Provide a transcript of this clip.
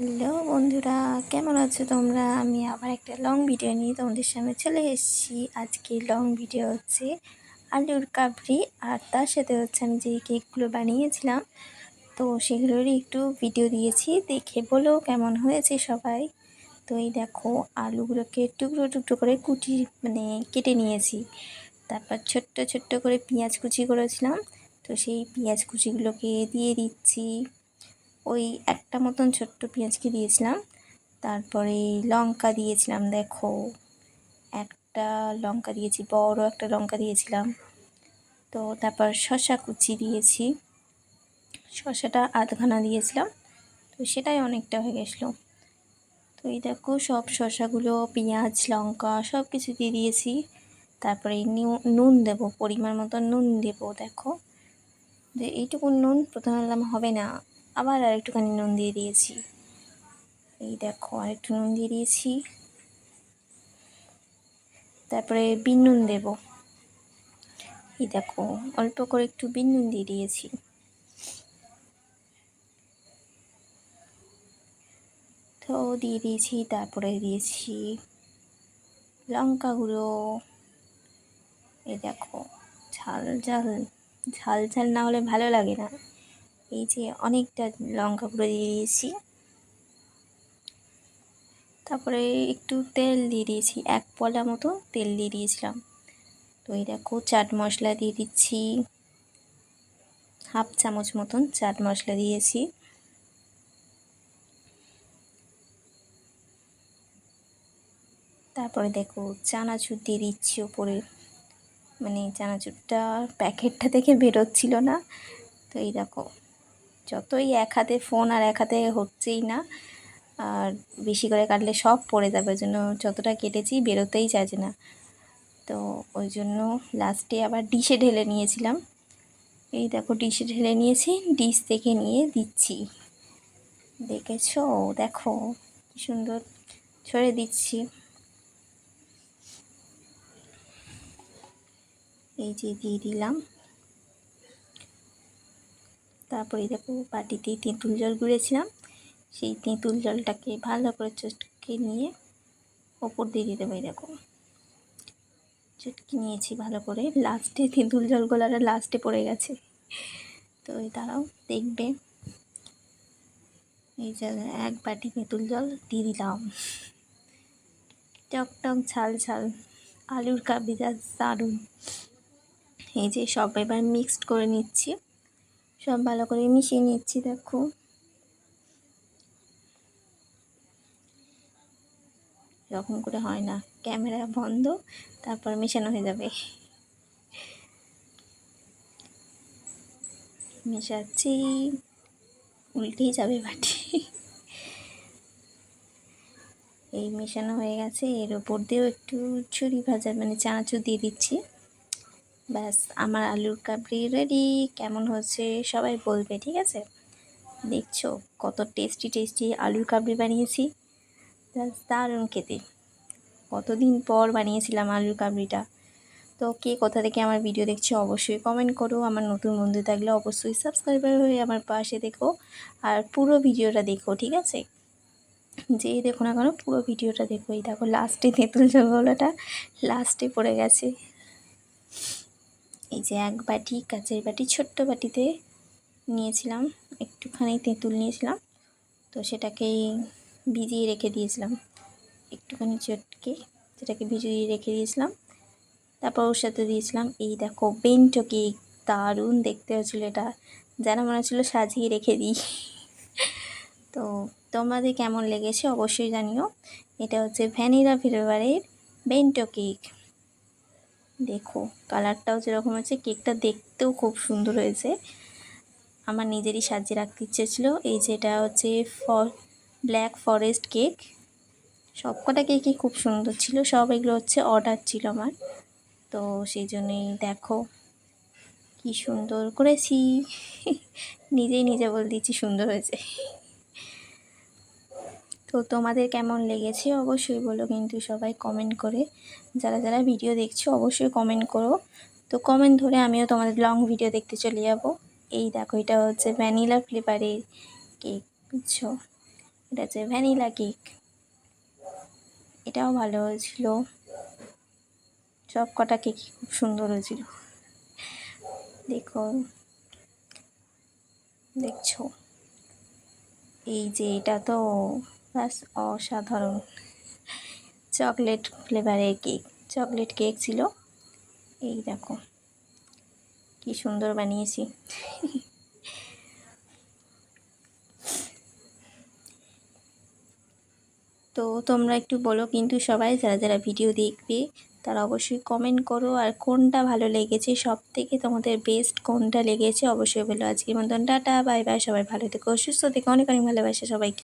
Hello বন্ধুরা, কেমন আছো তোমরা? আমি আবার একটা লং ভিডিও নিয়ে তোমাদের সামনে চলে এসেছি। আজকে লং ভিডিও হচ্ছে আলুর কাবরি, আর তার সাথে হচ্ছে আমি যে কেকগুলো বানিয়েছিলাম, তো সেগুলোরই একটু ভিডিও দিয়েছি। দেখে বলো কেমন হয়েছে সবাই। তো এই দেখো, আলুগুলোকে টুকরো টুকরো করে কুটি মানে কেটে নিয়েছি। তারপর ছোট্ট ছোট্ট করে পেঁয়াজ কুচি করেছিলাম, তো সেই পেঁয়াজ কুচিগুলোকে দিয়ে দিচ্ছি। ওই একটা মতন ছোট্ট পেঁয়াজকে দিয়েছিলাম। তারপরে লঙ্কা দিয়েছিলাম, দেখো। একটা লঙ্কা দিয়েছি, বড় একটা লঙ্কা দিয়েছিলাম। তো তারপর শশা কুচি দিয়েছি। শশাটা আধখানা দিয়েছিলাম, তো সেটাই অনেকটা হয়ে গেছিল। তো এই দেখো, সব শশাগুলো পেঁয়াজ, লঙ্কা, সব কিছু দিয়ে দিয়েছি। তারপরে নুন দেবো, পরিমাণ মতো নুন দেবো, দেখো। যে এইটুকু নুন প্রথমে হবে না। আবার আর একটুখানি নুন দিয়ে দিয়েছি। এই দেখো আর একটু নুন দিয়ে দিয়েছি। তারপরে বিন নুন দেব। এই দেখো, অল্প করে একটু বিন নুন দিয়ে দিয়েছি। তো দিয়ে দিয়েছি, তারপরে দিয়েছি লঙ্কা গুঁড়ো। এই দেখো, ঝাল ঝাল ঝাল ঝাল না হলে ভালো লাগে না। এই যে অনেকটা লঙ্কা গুঁড়ো দিয়ে দিয়েছি। তারপরে একটু তেল দিয়ে দিয়েছি, এক পলা মতো তেল দিয়ে দিয়েছিলাম। তো এই দেখো, চাট মশলা দিয়ে দিচ্ছি। হাফ চামচ মতন চাট মশলা দিয়েছি। তারপরে দেখো, চানাচুর দিয়ে দিচ্ছি ওপরে। মানে চানাচুরটা প্যাকেটটা থেকে বেরোচ্ছিল না। তো এই দেখো যতই এক হাতে ফোন আর এক হাতে হচ্ছেই না, আর বেশি করে কাটলে সব পড়ে যাবে। ওই জন্য যতটা কেটেছি বেরোতেই চাইছে না। তো ওই জন্য লাস্টে আবার ডিশে ঢেলে নিয়েছিলাম। এই দেখো ডিশে ঢেলে নিয়েছি ডিশ থেকে নিয়ে দিচ্ছি। দেখেছ? দেখো, কি সুন্দর ছড়ে দিচ্ছি। এই যে দিয়ে দিলাম। তারপরে দেখো বাটিতে তেঁতুল জল গুঁড়েছিলাম। সেই তেঁতুল জলটাকে ভালো করে চটকে নিয়ে ওপর দিয়ে দিতে পারি দেখো। চটকে নিয়েছি ভালো করে। লাস্টে তেঁতুল জল গোলাটা লাস্টে পড়ে গেছে। তো তারাও দেখবে। এই যে এক বাটি তেঁতুল জল দিয়ে দিলাম। টক টক ঝাল ঝাল। আলুর কাবিজা দারুণ। এই যে সব এবার মিক্সড করে নিচ্ছি। সব ভালো করে মিশিয়ে নিচ্ছি, দেখো। এরকম করে হয় না, ক্যামেরা বন্ধ, তারপর মেশানো হয়ে যাবে। মেশাচ্ছি, উল্টেই যাবে বাটি। এই মেশানো হয়ে গেছে, এর ওপর দিয়েও একটু ছুরি ভাজা মানে চানাচুর দিয়ে দিচ্ছি। ব্যাস, আমার আলুর কাবড়ি রেডি কেমন হচ্ছে সবাই বলবে, ঠিক আছে? দেখছ কত টেস্টি টেস্টি আলুর কাবড়ি বানিয়েছি। ব্যাস, দারুণ খেতে। কতদিন পর বানিয়েছিলাম আলুর কাবড়িটা তো কে কোথা থেকে আমার ভিডিও দেখছ অবশ্যই কমেন্ট করো। আমার নতুন বন্ধু থাকলে অবশ্যই সাবস্ক্রাইবার হয়ে আমার পাশে দেখো। আর পুরো ভিডিওটা দেখো, ঠিক আছে? যেই দেখো না কেন পুরো ভিডিওটা দেখো। এই দেখো লাস্টে তেঁতুল জলগোলাটা লাস্টে পড়ে গেছে। এই যে এক বাটি কাঁচের বাটি ছোট্ট বাটিতে নিয়েছিলাম, একটুখানি তেঁতুল নিয়েছিলাম। তো সেটাকেই ভিজিয়ে রেখে দিয়েছিলাম, একটুখানি চটকে সেটাকে ভিজিয়ে রেখে দিয়েছিলাম। তারপর ওর সাথে দিয়েছিলাম, এই দেখো বেন্টো কেক, দারুণ দেখতে হচ্ছিল এটা। যেন মনে হচ্ছিল সাজিয়ে রেখে দিই। তো তোমাদের কেমন লেগেছে অবশ্যই জানিও। এটা হচ্ছে ভ্যানিলা ফ্লেভারের বেন্টো কেক। দেখো, কালারটাও যেরকম আছে কেকটা দেখতেও খুব সুন্দর হয়েছে। আমার নিজেরই সাজিয়ে রাখতে ইচ্ছে ছিল। এই যেটা হচ্ছে ফর, ব্ল্যাক ফরেস্ট কেক। সবকটা কেকই খুব সুন্দর ছিল। সব এগুলো হচ্ছে অর্ডার ছিল আমার। তো সেই জন্যই দেখো, কি সুন্দর করেছি। নিজেই নিজে বল দিচ্ছি সুন্দর হয়েছে। তো তোমাদের কেমন লেগেছে অবশ্যই বলো কিন্তু সবাই কমেন্ট করে। যারা যারা ভিডিও দেখছ অবশ্যই কমেন্ট করো। তো কমেন্ট ধরে আমিও তোমাদের লং ভিডিও দেখতে চলে যাব। এই দেখো, এটা হচ্ছে ভ্যানিলা ফ্লেভারের কেক বুঝছ? এটা হচ্ছে ভ্যানিলা কেক এটাও ভালো হয়েছিল। সব কটা কেকই খুব সুন্দর হয়েছিল। দেখো, দেখছ? এই যে এটা তো ব্যাস অসাধারণ। চকলেট ফ্লেভারের কেক চকলেট কেক ছিল। এই দেখো। কি সুন্দর বানিয়েছি। তো তোমরা একটু বলো কিন্তু সবাই, যারা যারা ভিডিও দেখবে, তারা অবশ্যই কমেন্ট করো আর কোনটা ভালো লেগেছে সব থেকে তোমাদের বেস্ট কোনটা লেগেছে অবশ্যই বলো। আজকের মতন টাটা বাই বাই সবাই ভালো থেকো, সুস্থ থেকো। অনেক অনেক ভালোবাসে সবাইকে।